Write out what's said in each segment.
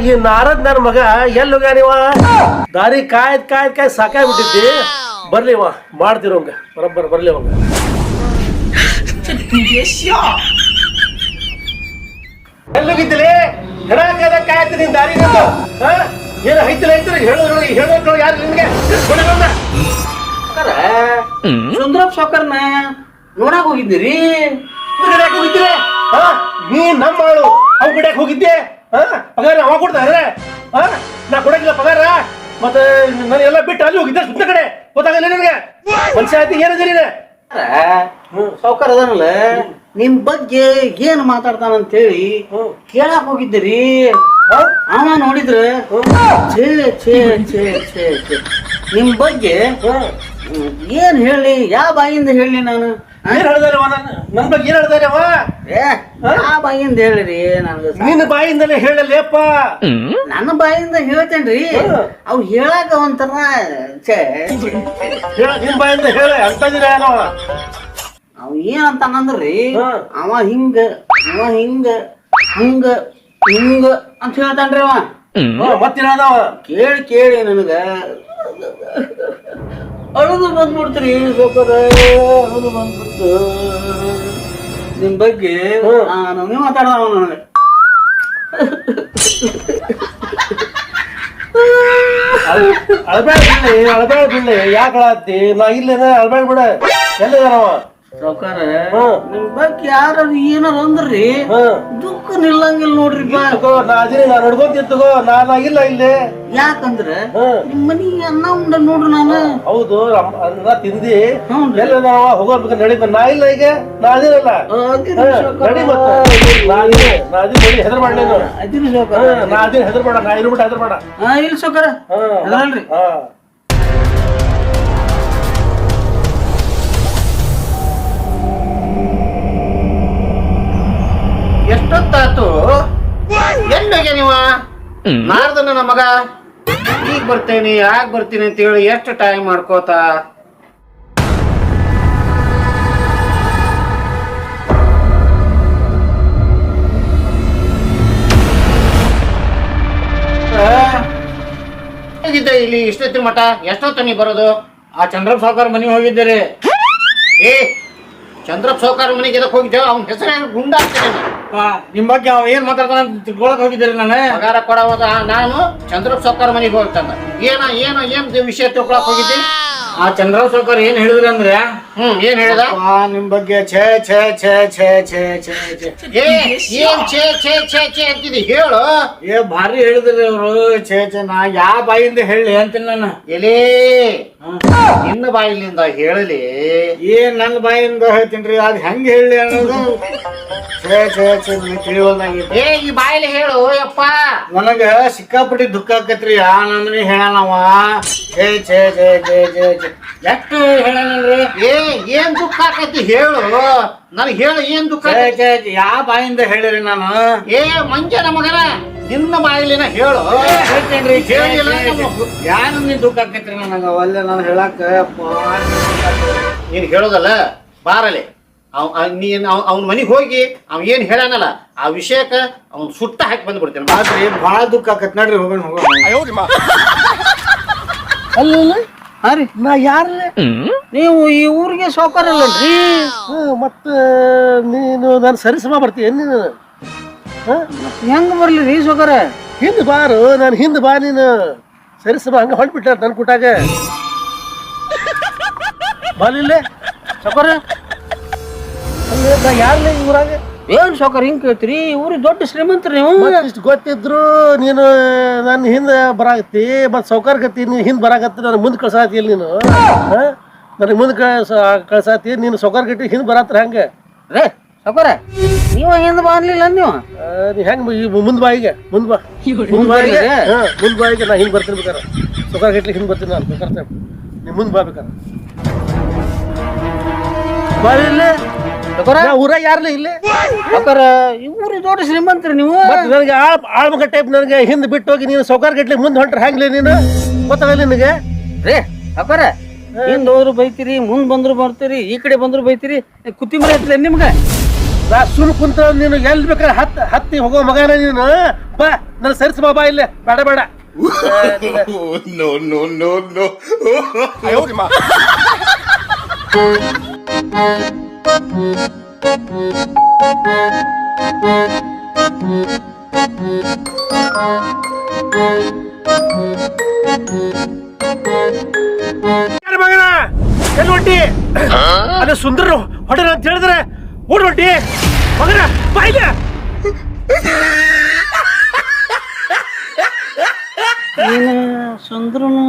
ಈ ನಾರದ್ ನನ್ನ ಮಗ ಎಲ್ಲಿ ಹೋಗ್ಯಾನಿವ ದಾರಿ ಕಾಯ್ದ್ ಕಾಯ್ದ್ ಕಾಯ್ದ್ ಸಾಕಾಗ್ಬಿಟ್ಟಿದ್ದಿ ಬರ್ಲಿ ವಾ ಮಾಡ್ತಿರೋಂಗ ಬರಬ್ಬರ್ ಬರ್ಲಿ ಅವಂಗ ಎಲ್ಲೋಗಿದ್ದಿಲಿ ಹೆಣಾಕದ ಕಾಯ್ತು ನಿನ್ ದಾರಿ ನಿಂದು? ಏನು ಐತಿಲ್ಲ ಐತಿಲ್ಲ ಹೇಳೋದ್ರೊಳಗೆ ಹೇಳೋದ್ರೊಳಗೆ ಯಾರು ನಿನ್ಗೆ? ಸುಂದರಪ್ಪ ಸಾವ್ಕಾರ್ನ ನೋಡಕ್ ಹೋಗಿದ್ದೀರಿ? ಹೋಗಿದ್ದೀರಿ? ಹಾ? ನೀ ನಮ್ಮ ಆಳು ಅವ್ ಕಡೆ ಹೋಗಿದ್ದೆ? ಹಾ ಪಗಾರ ಅವ ಕೊಡ್ತಾರೆ ಹಾ ನಾ ಕೊಡಂಗಿಲ್ಲ ಪಗಾರ. ಮತ್ತೆ ನಾನು ಎಲ್ಲ ಬಿಟ್ಟು ಅಲ್ಲಿ ಹೋಗಿದ್ದೆ ಸುತ್ತ ಕಡೆ. ಗೊತ್ತಾಗಲ್ಲ ನಿನಗೆ? ಪಂಚಾಯತಿ ನೀನು ಸಾವ್ಕಾರ ಅದಾನಲ್ಲ ನಿಮ್ ಬಗ್ಗೆ ಏನ್ ಮಾತಾಡ್ತಾನಂತ ಹೇಳಿ ಕೇಳಕ್ ಹೋಗಿದ್ದೀರಿ. ಅವ ನೋಡಿದ್ರೆ ಛೇ ಛೇ ಛೇ ಛೇ ಛೇ. ನಿಮ್ ಬಗ್ಗೆ ಏನ್ ಹೇಳಿ ಯಾವ ಬಾಯಿಂದ ಹೇಳಿ ನಾನು? ಏನ್ ಹೇಳ್ದಾರೆ ಅವ ನನ್ನ ನನ್ನ ಬಗ್ಗೆ ಏನ್ ಹೇಳ್ದಾರೆ ಏ ಆ ಬಾಯಿಂದ ಹೇಳಿರಿ ನನ್ಗ ನಿನ್ನ ಬಾಯಿಂದಲೇ ಹೇಳಲೇಪ್ಪ. ನನ್ನ ಬಾಯಿಂದ ಹೇಳ್ತೇನ್ರಿ ಅವ್ ಹೇಳಾಕ ಒಂಥರ ಛೇ. ಹೇಳ ನಿನ್ ಬಾಯಿಂದ ಹೇಳ ಅಂತಂದಿರ ಏನೋ ಅವ. ಅವ ಏನಂತ ಅಂದ್ರಿ ಅವ ಹಿಂಗ ಅವ ಹಿಂಗ ಹಿಂಗ ಹಿಂಗ ಅಂತ ಹೇಳ್ತಾನ್ರಿ ಅವ. ಅವ ಕೇಳಿ ಕೇಳಿ ನನಗ. ಅಳುದು ಬಂದ್ಬಿಡ್ತೀರಿ ಸೋಕರ ಅಳುದು ಬಂದ್ಬಿಡ್ತು. ನಿಮ್ ಬಗ್ಗೆ ನಮ್ಗೆ ಮಾತಾಡ್ದವ ನನಗೆ. ಅಳಬೇಡ ಬಿಡ್ಲಿ ಅಳಬೇಡ ಬಿಡ್ಲಿ. ಯಾಕೆ ಅಳತ್ತಿ? ನಾ ಇಲ್ಲೇನ ಅಳಬೇಡ ಬಿಡ. ಎಲ್ಲಿದಾನವ ಹ್ಮ್. ನಿಮ್ ಬಗ್ಗೆ ಯಾರು ಏನಾರ ಅಂದ್ರಿ? ದುಃಖ ನಿಲ್ಲಂಗಿಲ್ಲ ನೋಡ್ರಿ ಬಾ. ತಗೋ ನಾ ಅದೀನಿ ನಾ ನಡ್ಕೊಂತೀನಿ ತಗೋ ಇಲ್ಲಿ. ಯಾಕಂದ್ರ ನಿಮ್ ಮನಿ ಅನ್ನ ಉಂಡ ನೋಡ್ರಿ ನಾನು. ಹೌದು ಅಮ್ಮ- ಅನ್ನ ತಿಂದಿ. ಎಲ್ಲ ನಾವ ಹೋಗೋರ್ಬೇಕು ನಡಿ ನಾ ಇಲ್ಲ ಈಗ ನಾ ಅದಿರಲ್ಲ ಅದಿರಿ ಹಾ. ನಡಿ ಮತ್ತೆ ನಾ ಅದಿನಿ ನಾ ಅದಿನಿ ನಡಿ ಹೆದರ್ ಅದಿರಿ. ಹಾ, ನಾ ಅದಿನಿ ಹೆದರ್ ಮಾಡ ನಾ ಇರ್ಬಿಟ್ಟು ಹೆದರ್ ಹಾ ಇಲ್ಲ ಸೌಕರ ಹಾ ಹಾ. ಎಷ್ಟೊತ್ತಾತು ಎಲ್ಲಿಗೆ ನೀವ? ನಾರ್ದ ನನ್ನ ಮಗ? ಈಗ ಬರ್ತೇನೆ ಯಾಕ ಬರ್ತೀನಿ ಅಂತ ಹೇಳಿ ಎಷ್ಟು ಟೈಮ್ ಮಾಡ್ಕೋತ? ಹೇಗಿದ್ದೆ ಇಲ್ಲಿ ಇಷ್ಟೊತ್ತಿನ ಮಠ? ಎಷ್ಟೊತ್ತ ನೀ ಬರೋದು? ಆ ಚಂದ್ರಪ್ಪ ಸಾವುಕಾರ ಮನೆಗೆ ಹೋಗಿದ್ದೀರಿ. ಏ ಚಂದ್ರಪ್ಪ ಸಾವುಕಾರ ಮನೆಗೆ ಎದಕ್ಕೆ ಹೋಗಿದ್ದೇವೆ ಅವ್ನ ಹೆಸರು ಗುಂಡಾಗ್ತೇನೆ ನಿಮ್ ಬಗ್ಗೆ ಅವ ಏನ್ ಮಾತಾಡ್ತಾನ ತಿಳ್ಕೊಳಕ್ ಹೋಗಿದ್ದೀರಿ ನಾನು? ಪಗಾರ ಕೊಡೋದ ನಾನು ಚಂದ್ರಪ್ಪ ಸಾವುಕಾರ ಮನೆಗೆ ಹೋಗ್ತಾನ. ಏನ ಏನ, ಏನ್ ವಿಷಯ ತಿಳ್ಕೊಳಕ್ ಹೋಗಿದ್ದಿ ಆ ಚಂದ್ರ ಸರ್ಕಾರ ಏನ್ ಹೇಳಿದ್ರಿ ಅಂದ್ರೆ ಹ್ಮ್ ಏನ್ ಹೇಳಿದ ಆ, ನಿಮ್ ಬಗ್ಗೆ ಛೇ ಛೇ ಛೇ ಛೇ ಛೇ ಛೇ ಛೇ ಏ ಏನ್ ಛೇ ಛೇ ಛೇ ಛೇ ಅಂತಿದಿ ಹೇಳು ಏ ಭಾರಿ ಹೇಳಿದ್ರಿ ಅವರು ಛೇ ಛೇ ನಾ ಯಾ ಬಾಯಿಂದ ಹೇಳಿ ಅಂತೀನಿ ನಾನು ಎಲೇ ನಿನ್ನ ಬಾಯಿಲಿಂದ ಹೇಳಲಿ ಏನ್ ನನ್ನ ಬಾಯಿಂದ ಹೇಳ್ತೀನಿ ಅದ್ ಹೆಂಗ್ ಹೇಳಿ ಅನ್ನೋದು ಛೇ ಛೇ ಛೇ ಏ ಈ ಬಾಯಿಲಿ ಹೇಳು ಯಪ್ಪ ನನಗ ಸಿಕ್ಕಾಪಟ್ಟಿ ದುಃಖ ಆಕತ್ರಿ ಆ ಹೇಳ ಹೇಳನವ ಛೇ ಛೇ ಛೇ ಛೇ ಛೇ ಛೇ ಎಷ್ಟು ಹೇಳನಲ್ರಿ ಏ ಏನ್ ದುಃಖ ಆಕೈತಿ ಹೇಳು. ನನಗೆ ಹೇಳು ಏನ್ ದುಃಖ ಛೇ ಆಕೈತಿ? ಛೇ ಛೇ, ಯಾವ ಬಾಯಿಂದ ಹೇಳಿರಿ ನಾನು? ಏ ಮಂಜನ ಮಗನ ನಿನ್ನ ಬಾಯಿಲಿನ ಹೇಳು. ಹೇಳ್ತೇನ್ರಿ ಹೇಳಿಲ್ಲ ನಮ್ಮ- ಯಾರು ನಿನ್ ದುಃಖ ಆಕೈತ್ರಿ ನನಗೆ? ಒಲ್ಲೆ ನಾನು ಹೇಳಕ್ಕ ನೀನ್ ಹೇಳೋದಲ್ಲ ಬಾರಲೆ ಅವ್ ಅವ್ ನೀನ್ ಅವ್ನ ಮನೆಗೆ ಹೋಗಿ ಅವ್ ಏನ್ ಹೇಳನಲ್ಲ ಆ ವಿಷಯಕ್ಕ ಅವ್ನ್ ಸುಟ್ಟ ಹಾಕಿ ಬಂದ್ಬಿಡ್ತೇನೆ. ಬಾ. ಆದ್ರಿ ಭಾಳ ದುಃಖ ಆಕತ್. ನಡ್ರಿ ಹೋಗೋಣ ಹೋಗೋಣ. ಅಲ್ಲ ಹಾ ರೀ. ನಾ ಯಾರ ನೀವು ಈ ಊರಿಗೆ ಸೌಕರ್ಯಲ್ಲನ್ರಿ ಮತ್ತ ನೀನು ನಾನು ಸರಿಸಮ ಬರ್ತೀಯ ನೀನು? ಹಾ? ಹೆಂಗ್ ಬರ್ಲಿ ರೀ ಸೌಕರ್ಯ ಹಿಂದ್ ಬಾರು ನಾನು ಹಿಂದೆ ಬಾ ನೀನು. ಸರಿಸಮ ಹಂಗ ಹೊಳ್ಬಿಟ್ಟ ನನ್ ಕುಟಾಗ. ಬಾಲಿಲ್ಲೇ? ಸೌಕರ್ಯ ಅಲ್ಲೇ ನಾ ಯಾರಲ್ಲೇ ಈ ಊರಾಗ? ಏನ್ ಸೌಕರ್ಯ ಹಿಂಗ್ ಕೇಳ್ತೀರಿ? ಇವ್ರಿಗೆ ದೊಡ್ಡ ಶ್ರೀಮಂತರಿ ನೀವು. ಇಷ್ಟು ಗೊತ್ತಿದ್ರು ನೀನು ನನ್ನ ಹಿಂದೆ ಬರಾಕತ್ತಿ ಮತ್ ಸೌಕರ್ ಗತಿ ನೀನು ಹಿಂದೆ ಬರಾಕತ್ತಿ ನನಗೆ ಮುಂದೆ ಕಳ್ಸಾತಿ ನೀನು? ನನಗೆ ಮುಂದೆ ಕಳ್ಸ ಕಳ್ಸಾತಿ ನೀನು ಸೌಕರ್ ಗಟ್ಟಿ ಹಿಂದೆ ಬರಾತ್ರ ಹಂಗ? ರೇ ಸೌಕರ್ಯ ನೀವ ಹಿಂದ್ ಬರ್ಲಿಲ್ಲ ನೀವು? ನೀ ಹೆಂಗೆ ಮುಂದೆ ಬಾ ಈಗ ಮುಂದೆ ಬಾ. ಮುಂದೆ ಬಾ ಈಗ. ಹಾಂ ಮುಂದೆ ಬಾ ಈಗ ನಾ ಹಿಂದೆ ಬರ್ತೀನಿ ಬೇಕಾರೆ. ಸೌಕರ್ ಗಟ್ಟಿ ಹಿಂದೆ ಬರ್ತೀನಿ ನಾನು ಬೇಕಾರೆ. ನೀ ಮುಂದೆ ಬಾ ಬೇಕಾರೆ. ಬಾ ಇಲ್ಲೇ ಸೌಕರ್ಯ ನಾ ಊರಾಗ ಯಾರಲ್ಲ ಇಲ್ಲಿ? ಈ ಊರಿಗೆ ದೊಡ್ಡ ಶ್ರೀಮಂತರಿ ನೀವು. ಮತ್ತೆ ನನಗೆ ಆಳ್ ಆಳ್ಮಗ ಟೈಪ್ ನನಗೆ ಹಿಂದೆ ಬಿಟ್ಟು ಹೋಗಿ ನೀನು ಸೌಕರ್ ಗಟ್ಲಿ ಮುಂದೆ ಹೊಂಟ್ರೆ ಹ್ಯಾಂಗ್ಲಿ ನೀನು? ಗೊತ್ತಾಗಲ್ಲ ನಿನಗೆ? ರೇ ಸೌಕರ್ಯ ಹಿಂದ್ ಹೋದ್ರು ಬೈತೀರಿ ಮುಂದ್ ಬಂದ್ರು ಬರ್ತೀರಿ ಈ ಕಡೆ ಬಂದ್ರು ಬೈತೀರಿ ಕುತ್ತಿಮರೆ ಐತ್ಲೆ ನಿಮ್ಗೆ? ನಾ ಸುಮ್ ಕುಂತ ನೀನು ಎಲ್ಲಿ ಬೇಕಾದ್ರೆ ಹತ್ ಹತ್ತಿ ಹೋಗೋ ಮಗನ ನೀನು? ಬಾ ನನ್ನ ಸರಿಸ ಬಾಬಾ ಇಲ್ಲ ಬೇಡ ಬೇಡ. No, no, no, no. ಮಗನ? ಎಲ್ಲಿ ಹೊಂಟಿ? ಅದೇ ಸುಂದರ ಹೊಡೆನ ಅಂತ ಹೇಳಿದ್ರೆ ಓಡ್ ಹೊಂಟಿ. ಮಗನ ನೀನು ಸುಂದ್ರನು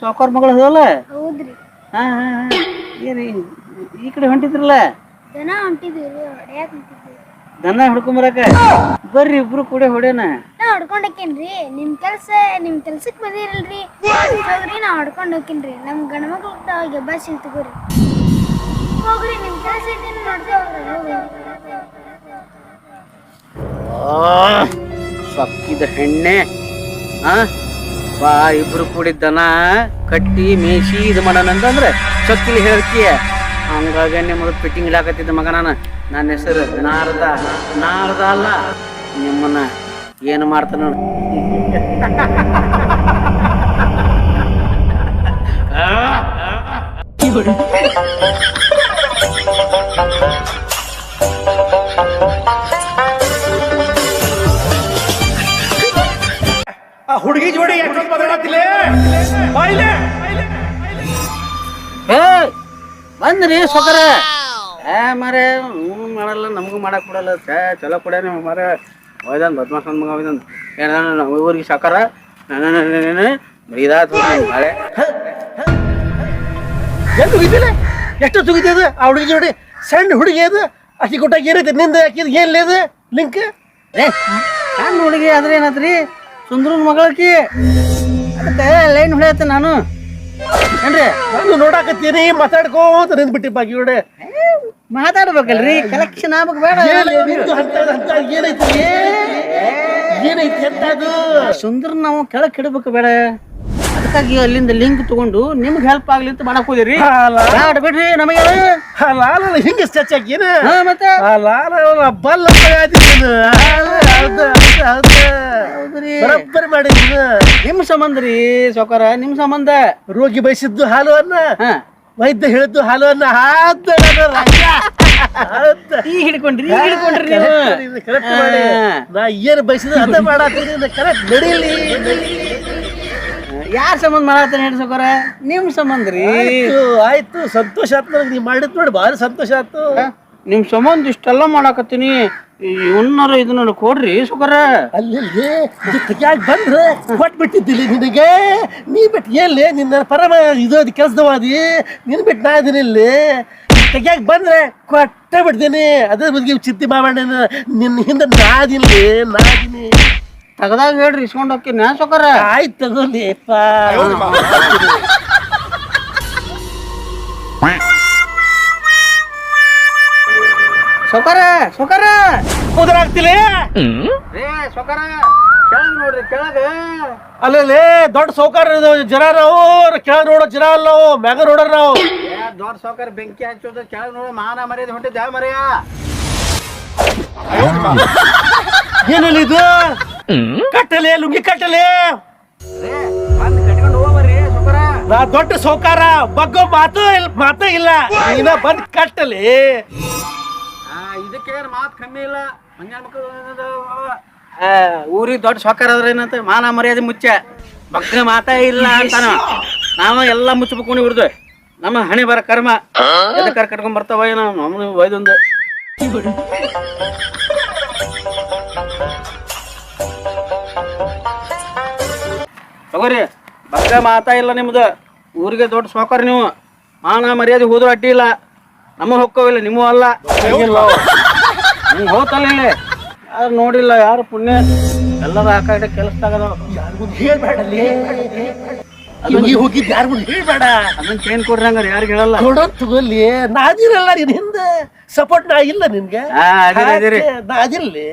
ಸಾವುಕಾರ ಮಗಳು ಅದಲ್ಲ ಹೌದ್ರಿ. ಹಾ ಹಾ ಹಾ. ಏನ್ ಈ- ಕಡೆ ಹೊಂಟಿದ್ರಲ್ಲ? ದನ ಹೊಂಟಿದ್ವಿ ರೀ ಹೊಡ್ಯಾಕ್ ಹೊಂಟಿದ್ವಿ. ದನ ಹಿಡ್ಕೊಂಬರಕ? ಬರ್ರಿ ಇಬ್ರು ಕೂಡ ಹೊಡೆನ ನಾ ಹೊಡ್ಕೊಂಡ್ ಹೋಕ್ಕೇನ್ರಿ ನಿಮ್ ಕೆಲ್ಸ ನಿಮ್ ಕೆಲ್ಸಕ್ ಬಂದಿರಲ್ರಿ. ಹೋಗ್ರಿ ನಾ ಹೊಡ್ಕೊಂಡ್ ಹೋಕ್ಕೇನ್ರಿ. ನಮ್ ಗಂಡ ಮಕ್ಳು ಗೆಬ್ಬಾಸಿ ತಗೋರಿ ಹೋಗ್ರಿ ನಿಮ್ ಕೆಲ್ಸ ಐತಿ ನೋಡ್ದೆ ಹೋಗ್ರಿ. ಸಕ್ಕಿದ ಹೆಣ್ಣೆ ಆ ಬಾ ಇಬ್ರು ಕೂಡಿದ್ದನ ದನ ಕಟ್ಟಿ ಮೇಸಿ ಇದು ಮಾಡೋಣ ಅಂತಂದ್ರೆ ಸಕ್ಕಿಲಿ ಹೇಳ್ತೀಯ. ಹಂಗಾಗಿ ನಿಮ್ಮದು ಫಿಟ್ಟಿಂಗ್ ಇಡಾಕತ್ತಿದ್ದ ಮಗ ನಾನು. ನನ್ನ ಹೆಸರು ನಾರದ. ನಾರದ ಅಲ್ಲ ನಿಮ್ಮನ್ನ ಏನು ಮಾಡ್ತಾನ ಆ ಹುಡುಗಿ ಜೋಡಿ ಯಾಕೆ ಬದಲಾಗ್ತಿಲ್ಲ ಬಾಯ್ಲೆ ಏ ಬಂದ್ರಿ ಸೊಕರ ಏ ಮರೆ ಹ್ಞೂ ಮಾಡಲ್ಲ ನಮಗೂ ಮಾಡಕ್ ಕೊಡಲ್ಲ ಛೇ ಚಲೋ ಕೊಡ ನೀವು ಮರೆ. ಹೋಯ್ದನ್ ಬದ್ಮಾಸ್ ಮಗ ಹೋಯ್ದನ್ ಏನ ಊರಿಗೆ ಸೊಕರ? ಇದಾತು ಮಳೆ ಎಲ್ಲಿ ಹೋಗಿದ್ದಿಲ್ಲ ಎಷ್ಟು ತುಗಿತದ ಅದು ಆ ಹುಡುಗಿ ನೋಡಿ ಸಣ್ಣ ಹುಡುಗಿ ಅದು? ಅಕ್ಕಿ ಕೊಟ್ಟಾಗ ಏನೈತೆ ನಿಂದ ಅಕ್ಕಿದ ಏನ್ ಅದು? ಲಿಂಕ್? ಏ ಸಣ್ಣ ಹುಡುಗಿ ಆದ್ರೆ ಏನಾದ್ರಿ ಸುಂದ್ರನ ಮಗಳಕಿ ಅದಕ್ಕೆ ಲೈನ್ ಹೊಡೆಯತ್ತೆ ನಾನು. ಏನ್ರಿ ನಾನು ನೋಡಾಕತ್ತೀನಿ ಮಾತಾಡ್ಕೋತ ನಿಂದ್ಬಿಟ್ಟಿ ಬಾಕಿ ಜೋಡಿ ಮಾತಾಡ್ಬೇಕಲ್ರಿ? ಕಲೆಕ್ಷನ್ ಆಗ್ಬೇಕು ಬೇಡ. ಏನೈತಿ ಏನೈತಿ ಅಂತ ಅದು ಸುಂದರ್ ನಾವು ಕೆಳಕ್ ಇಡ್ಬೇಕು ಬೇಡ. ಅದಕ್ಕಾಗಿ ಅಲ್ಲಿಂದ ಲಿಂಕ್ ತಗೊಂಡು ನಿಮ್ಗೆ ಹೆಲ್ಪ್ ಆಗ್ಲಿ ಅಂತ ಮಾಡಕ್ ಹೋದಿರಿ. ಬ್ಯಾಡ ಬಿಡ್ರಿ ನಮಗೆ? ಲಾಲ ಹಿಂಗೆ ಸ್ಟಚ್ ಹಾಕಿ ಮತ್ತೆ? ಹಾಲ ಬಲ್ಲ ಬರಬ್ಬರಿ ಮಾಡಿದ್ರು ನಿಮ್ ಸಂಬಂಧ ರೀ ಸೌಕಾರ ನಿಮ್ ಸಂಬಂಧ. ರೋಗಿ ಬಯಸಿದ್ದು ಹಾಲು ಅನ್ನ ವೈದ್ಯ ಹೇಳಿದ್ದು ಹಾಲು ಅನ್ನ. ಹಾದ. ಈಗ ಹಿಡ್ಕೊಂಡ್ರಿ ಈಗ ಹಿಡ್ಕೊಂಡ್ರಿ ನೀವು. correct ಮಾಡಿ. ನಾ ಏನ್ ಬಯಸಿದ ಅದ ಮಾಡತ್ತೀನಿ ಕರೆಕ್ಟ್ ನಡೀಲಿ. ಯಾರ ಸಂಬಂಧ ಮಾಡತ್ತಾನೆ ಹೇಳಿ ಸೌಕರ ನಿಮ್ ಸಂಬಂಧ ರೀ. ಆಯ್ತು ಸಂತೋಷ ಆಯ್ತು ನನಗೆ. ನೀ ಮಾಡಿದ್ ನೋಡಿ ಭಾರಿ ಸಂತೋಷ ಆಯ್ತು ನಿಮ್ ಸಂಬಂಧ ಇಷ್ಟೆಲ್ಲ ಮಾಡಾಕತ್ತೀನಿ. ಇವನ್ನಾರ ಇದನ್ನ ಕೊಡ್ರಿ ಸುಕರ. ಅಲ್ಲಿ ಇದು ತೆಗಿಯಾಗ ಬಂದ್ರೆ ಕೊಟ್ಟು ಬಿಟ್ಟಿದ್ದಿಲ್ಲ ನಿನಗೆ. ನೀ ಬಿಟ್ಟು ಎಲ್ಲಿ ನಿನ್ನ ಪರಮ ಇದು ಅದು ಕೆಲಸದವಾದಿ? ನಿನ್ ಬಿಟ್ಟು ನಾ ಇದೀನಿ ಇಲ್ಲಿ. ತೆಗಿಯಾಗ ಬಂದ್ರೆ ಕೊಟ್ಟ ಬಿಡ್ತೀನಿ. ಅದ್ರ ಬಗ್ಗೆ ಚಿಂತೆ ಮಾಡಬೇಡ ನಿನ್ನ ಹಿಂದೆ ನಾದಿಲ್ಲಿ ನಾದಿನಿ ತಗದಾಗ ಹೇಳ್ರಿ ಇಸ್ಕೊಂಡ್ ಹೋಗ್ತೀನಿ ಶುಕರ ಆಯ್ತು ತಗೋಲಿಪ್ಪ ಸೌಕಾರ ಸೌಕಾರ ಹೋದ್ರಾಗ್ತಿಲ್ಲ ರೇ ಸೌಕಾರ ಕೆಳಗ್ ನೋಡ್ರಿ ಕೆಳಗ. ಅಲ್ಲೇ ದೊಡ್ಡ ಸೌಕಾರ ಜನ ನಾವು ಕೆಳಗೆ ನೋಡೋ ಜನ ಅಲ್ಲ ನಾವು ಮ್ಯಾಗ ನೋಡೋರ್ ನಾವು. ಏ, ದೊಡ್ಡ ಸೌಕಾರ ಬೆಂಕಿ ಹಚ್ಚೋದ ಕೆಳಗ್ ನೋಡೋ ಮಾನ ಮರ್ಯಾದೆ ಹೊಂಟಿದ್ದ ಮರೆಯ? ಏನಲ್ಲಿ ಇದು? ಕಟ್ಟಲೆ ಲುಂಗಿ ಕಟ್ಟಲೆ. ನಾ ದೊಡ್ಡ ಸೌಕಾರ ಬಗ್ಗೋ ಮಾತು ಇಲ್ಲ ಮಾತೇ ಇಲ್ಲ. ಇನ್ನ ಬಂದ್ ಕಟ್ಟಲಿ. ಇದಕ್ಕೇನ್ ಮಾತು ಕಮ್ಮಿ ಇಲ್ಲ. ಮಂಜಾನ ಮಕ್ಕಳು ಊರಿಗೆ ದೊಡ್ಡ ಆದ್ರೆ ಏನಂತ? ಮಾನ ಮರ್ಯಾದೆ ಮುಚ್ಚ. ಬಗ್ಗ ಮಾತಾ ಇಲ್ಲ ಅಂತಾನ. ನಾವು ಎಲ್ಲ ಮುಚ್ಚಬೇಕು ಇವ್ರದ್ದು ನಮ್ಮ ಹಣೆ ಬರ ಕರ್ಮ. ಎದಕ್ಕಾರ ಕಟ್ಕೊಂಡ್ ಬರ್ತಾವ ಏನೋ ನಮ್ಮದು ಒಯ್ದೊಂದು ತಗೋರಿ ಬಗ್ಗೆ ಮಾತಾ ಇಲ್ಲ ನಿಮ್ದು. ಊರಿಗೆ ದೊಡ್ಡ ಸೌಕರ್ಯ ನೀವು. ಮಾನ ಮರ್ಯಾದೆ ಹೋದ್ರು ಅಡ್ಡಿ ಇಲ್ಲ. ನಮ್ಮ ಹೊಕ್ಕವಿಲ್ಲ ನಿಮ್ಮೂ ಅಲ್ಲ. ನಿಮ್ಗೆ ಹೋತಲ್ಲ ಇಲ್ಲಿ. ಯಾರು ನೋಡಿಲ್ಲ ಯಾರು ಪುಣ್ಯ? ಎಲ್ಲರ ಆ ಕಡೆ ಕೆಲಸದಾಗ ಲುಂಗಿ ಹೋಗಿದ್ ಯಾರ ಮುಂದೆ ಹೇಳ್ಬೇಡ ಅದನ್ನ ಚೇಂಜ್ ಕೊಡ್ರಿ ಹಂಗಾರೆ ಯಾರಿಗೆ ಹೇಳಲ್ಲ. ಕೊಡೋ ತಗೊಲ್ಲಿ ನಾದಿರಲ್ಲ ನಿನ್ ಹಿಂದೆ. ಸಪೋರ್ಟ್ ನಾ ಇಲ್ಲ ನಿನ್ಗೆ. ನಾದಿರ್ಲಿ.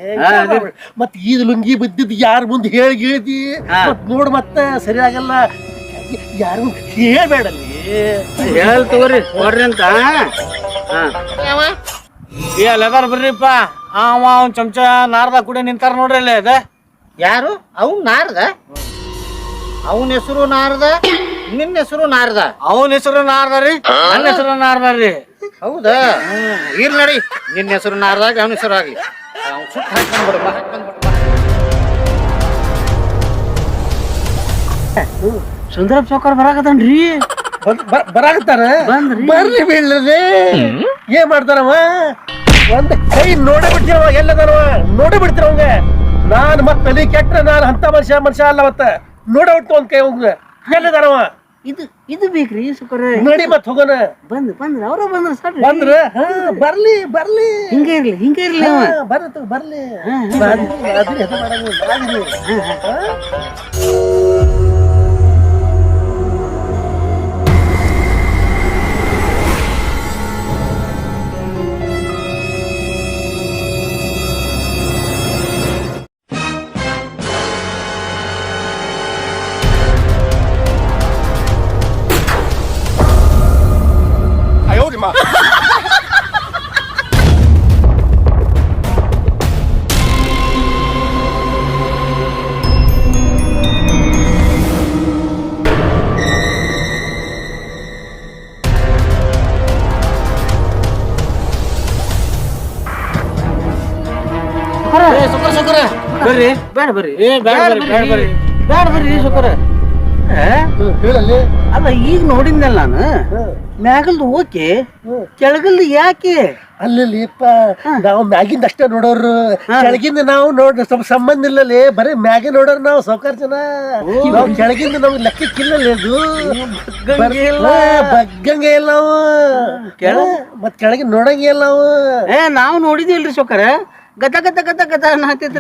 ಮತ್ ಈ ಲುಂಗಿ ಬಿದ್ದಿದ್ ಯಾರ ಮುಂದೆ ಹೇಳಿ ಹೇಳ್ದಿ. ಮತ್ ನೋಡ್ ಮತ್ತೆ ಸರಿಯಾಗಲ್ಲ. ಯಾರು ಹೇಳ್ಬೇಡಲ್ಲಿ ಹೇಳಲ್ ತಗೋರಿ ಕೊಡ್ರಿ ಅಂತ. ಏ ಅಲ್ಲದಾರ ಬರ್ರಿಪ್ಪ ಅವ ಅವ್ನ ಚಮಚ ನಾರ್ದ ಕುಡಿ ನಿಂತಾರ ನೋಡ್ರಿ ಅಲ್ಲೇ, ಅದ. ಯಾರು? ಅವ್ನ್ ನಾರ್ದ? ಅವನ ಹೆಸರು ನಾರ್ದ ನಿನ್ನ ಹೆಸರು ನಾರ್ದ. ಅವನ ಹೆಸರು ನಾರ್ದ ರೀ, ನನ್ನ ಹೆಸರು ನಾರ್ದ ರೀ. ಹೌದಾ? ಇರ್ ನಡಿ. ನಿನ್ನ ಹೆಸರು ನಾರ್ದಾಗ, ಅವನ ಹೆಸರು ಆಗ್ಲಿ. ಸುಂದರ ಹಾಕೊಂಡ್ಬಿಡು ಹಾಕೊಂಡ್ಬಿಡು ಚೌಕರ್ ಬರಾಕತ್ತನ್ರಿ. ಬರಾಕತ್ತಾರ? ಬರ್ರಿ ಬರ್ಲಿ ಬೀಳ್ರಿ ಏನ್ ಮಾಡ್ತಾರವ ಒಂದ್ ಕೈ ನೋಡೇ ಬಿಡ್ತೀರವ ಎಲ್ಲದಾರವ ನೋಡೇ ಬಿಡ್ತೀರವಂಗ ನಾನ್ ಮತ್ ತಲೆ ಕೆಟ್ಟ ನಾನ್ ಅಂತ ಮನುಷ್ಯ ಮನುಷ್ಯ ಅಲ್ಲ ಮತ್ತ. ನೋಡೇ ಬಿಟ್ಟು ಒಂದ್ ಕೈ ಹೋಗ ಎಲ್ಲದಾರವ ಇದು ಇದು ಬೇಕ್ರಿ ಸುಕರ ನಡಿ ಮತ್ ಹೋಗೋಣ. ಬಂದ್ ಬಂದ್ರ ಅವ್ರ ಬಂದ್ರ ಸರ್ ಬಂದ್ರ? ಹಾ ಬರ್ಲಿ ಬರ್ಲಿ. ಹಿಂಗೆ ಇರ್ಲಿ ಹಿಂಗೆ ಇರ್ಲಿ ಬರತ್ತ ಬರ್ಲಿ. ಬರ್ಲಿ ಹೆಸರು ಮಾಡಂಗಿಲ್ಲ, ಬರ್ರಿ ಬೇಡ ಬರ್ರಿ. ಏ ಬರ್ರಿ ಬರ್ರಿ. ಬೇಡ ಬರ್ರಿ ಸುಕರ ಹೇಳಲ್ಲಿ. ಅಲ್ಲ ಈಗ ನೋಡಿದ್ನಲ್ಲ ನಾನು. ಮ್ಯಾಗಲ್ದು ಓಕೆ ಕೆಳಗಲ್ದು ಯಾಕೆ? ಅಲ್ಲಲ್ಲಿಪ್ಪ ನಾವು ಮ್ಯಾಗಿಂದ ಅಷ್ಟೇ ನೋಡೋರು. ಕೆಳಗಿಂದ ನಾವು ನೋಡ್ ಸ್ವಲ್ಪ ಸಂಬಂಧ ಇಲ್ಲಲ್ಲಿ ಬರೀ ಮ್ಯಾಗೆ ನೋಡೋರು ನಾವು ಸೌಕರ್ ಜನ ನಾವು ಕೆಳಗಿಂದ ನಮ್ಗೆ ಲೆಕ್ಕಕ್ಕಿಲ್ಲಲ್ಲಿ ಅದು. ಬಗ್ಗಂಗೆ ಇಲ್ಲ. ಹಾ, ಬಗ್ಗಂಗೆ ಇಲ್ಲ ನಾವು ಮತ್ ಕೆಳಗಿಂದ ನೋಡಂಗೆ ಇಲ್ಲ ನಾವು ಏ ನಾವು ನೋಡಿದಿಲ್ರಿ ಇಲ್ರಿ ಗತ ಗದ ಗತ ಗದ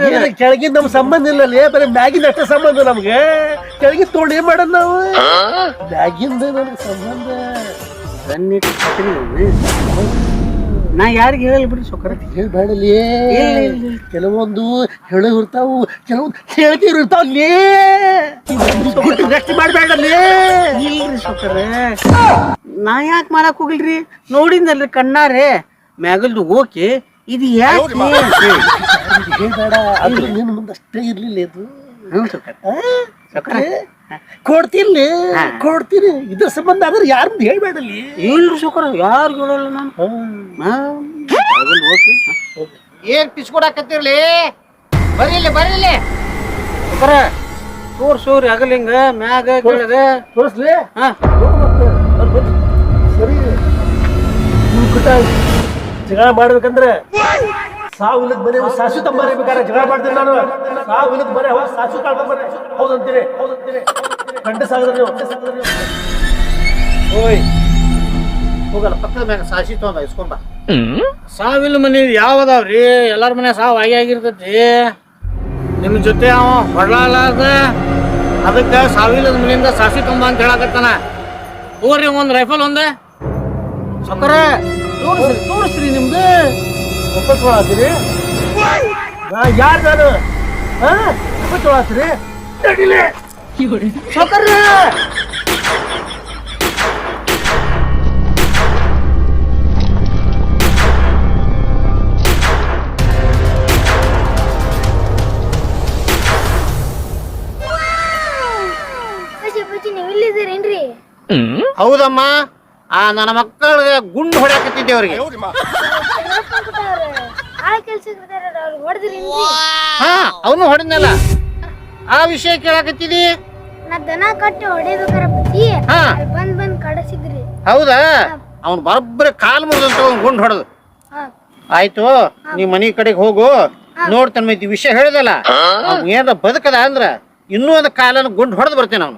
ಏನ್ ಕೆಳಗಿನ ನಮ್ ಸಂಬಂಧ ಇಲ್ಲ ಬರೀ ಮ್ಯಾಗಿನ ಅಷ್ಟೇ ಸಂಬಂಧ ನಮ್ಗೆ. ಕೆಳಗಿನ ತೋಡಿ ಏನ್ ಮಾಡೋದು ನಾವು? ಮ್ಯಾಗಿಂದ ನಮ್ಗೆ ಸಂಬಂಧ. ನಾ ಯಾರಿಗೆ ಹೇಳಲ್ಲ ಬಿಡ್ರಿ ಹೇಳಿ ಬೇಡಲಿ ಕೆಲವೊಂದು ಹೇಳಿ ಇರ್ತಾವು ಕೆಲವೊಂದು ಹೇಳ್ತಿರು ಇರ್ತಾವಲ್ಲಿ ರೆಸ್ಟ್ ಮಾಡ್ಬೇಡಲ್ಲಿ ಇಲ್ರಿ ಸೊಕರ ನಾ ಯಾಕೆ ಮಾಡಕ್ ಹೋಗಿಲ್ರಿ? ನೋಡಿಂದಲ್ರಿ ಕಣ್ಣಾರೆ. ಮ್ಯಾಗಲ್ದು ಓಕೆ ಇದು ಯಾಕೆ ಹೇಳ್ಬೇಡ ಅದು ನಿನ್ನ ಮುಂದೆ ಅಷ್ಟೇ ಇರ್ಲಿಲ್ಲ ಇದು. ಹ್ಞೂ ಸೊಕರ ಕೊಡ್ತೀನಿ ಕೊಡ್ತೀನಿ. ಇದ್ರ ಸಂಬಂಧ ಆದ್ರೆ ಯಾರು ಹೇಳ್ಬೇಡಲ್ಲಿ ಇಲ್ರಿ ಸೊಕರ ಯಾರು ಹೇಳಲ್ಲ ನಾನು? ಏನ್ ಪಿಸ್ಕೊಡಕತ್ತಿರ್ಲಿ ಬರೀಲಿ ಬರೀಲಿ. ಸೊಕರ ತೋರ್ಸೋರಿ ಅಗಲಿಂಗ ಮ್ಯಾಗ ಕೆಳಗ. ತೋರಿಸ್ಲಿ? ಹಾ. ಸರಿ. ಜಗಳ ಮಾಡ್ಬೇಕಂದ್ರೆ ಸಾವು ಇಲ್ಲದ ಮನೆ ಸಾಸು ತಮ್ಮ ತಂಬರಿಬೇಕಾದ್ರೆ ಜಗಳ ಮಾಡ್ತೀನಿ ನಾನು. ಸಾವು ಇಲ್ಲದ ಮನೆ ಹೋಗಿ ಸಾಸು ಕಳ್ಕೊಂಬರ್ರಿ ಹೌದಂತೀರಿ? ಹೌದಂತೀರಿ? ಗಂಡ ನೀವು ಓಯ್, ಹೋಗಲ್ಲ, ಪಕ್ಕದ ಮ್ಯಾಗ ಸಾಸಿ ತೊಗೊಂಡ ಇಸ್ಕೊಂಬ ಸಾವಿಲ್ಲ ಮನೆ ಯಾವದಾವ್ರಿ? ಎಲ್ಲಾರ ಮನೆ ಸಾವು ಆಗಿ ಆಗಿರ್ತೈತಿ. ನಿಮ್ ಜೊತೆ ಅವ ಹೊಡ್ಲಾರ್ದ ಅದಕ್ಕೆ ಸಾವಿಲ್ಲದ ಮನೆಯಿಂದ ಸಾಸಿ ತುಂಬ ಅಂತ ಹೇಳಕತ್ತಾನ. ಹೋಗ್ರಿ, ಒಂದ್ ರೈಫಲ್ ಒಂದೇ. ಸೊಕರ ತೋರಿಸ್ರಿ ತೋರಿಸ್ರಿ ನಿಮ್ದು ಒಪ್ಪತ್ತು ತೊಗೊಳತ್ತೀರಿ ನಾ ಯಾರು ನಾನು ಹಾ ಒಪ್ಪತ್ತು ತೊಗೊಳತ್ತೀರಿ ನಡಿಲೆ ಸೊಕರ ಪೂಜಿ ಪೂಜಿ ನೀವು ಇಲ್ಲಿದ್ದೀರೇನ್ರಿ ಹೌದಮ್ಮ ಆ ನನ್ನ ಮಕ್ಕಳಿಗೆ ಗುಂಡು ಹೊಡ್ಯಾಕತ್ತಿದ್ದೆ ಅವ್ರಿಗೆ. ಹಾ ಅವನು ಹೊಡೆದ್ನಲ್ಲ. ಆ ವಿಷಯ ಕೇಳಾಕತ್ತಿದಿ? ನಾ ದನ ಕಟ್ಟಿ ಹೊಡಿಬೇಕಾರ ಬುದ್ಧಿ. ಹಾ. ಅಲ್ಲಿ ಬಂದ್ ಬಂದ್ ಕಡಸಿದ್ರಿ. ಹೌದಾ? ಅವ್ನು ಬರೋಬ್ಬರಿ ಕಾಲ್ ಮುರಿದಂತ ಅವ್ನು ಗುಂಡು ಹೊಡೆದು. ಹಾ. ಆಯ್ತು ನೀ ಮನೆ ಕಡೆಗೆ ಹೋಗು. ನೋಡ್ತಾನ ಮೈತಿ ವಿಷಯ ಹೇಳಿದಲ್ಲ. ಅವ್ನು ಏನಾರ ಬದುಕದ ಅಂದ್ರ ಇನ್ನೂ ಒಂದು ಕಾಲನ್ನು ಗುಂಡು ಹೊಡೆದು ಬರ್ತೇನೆ ಅವನು.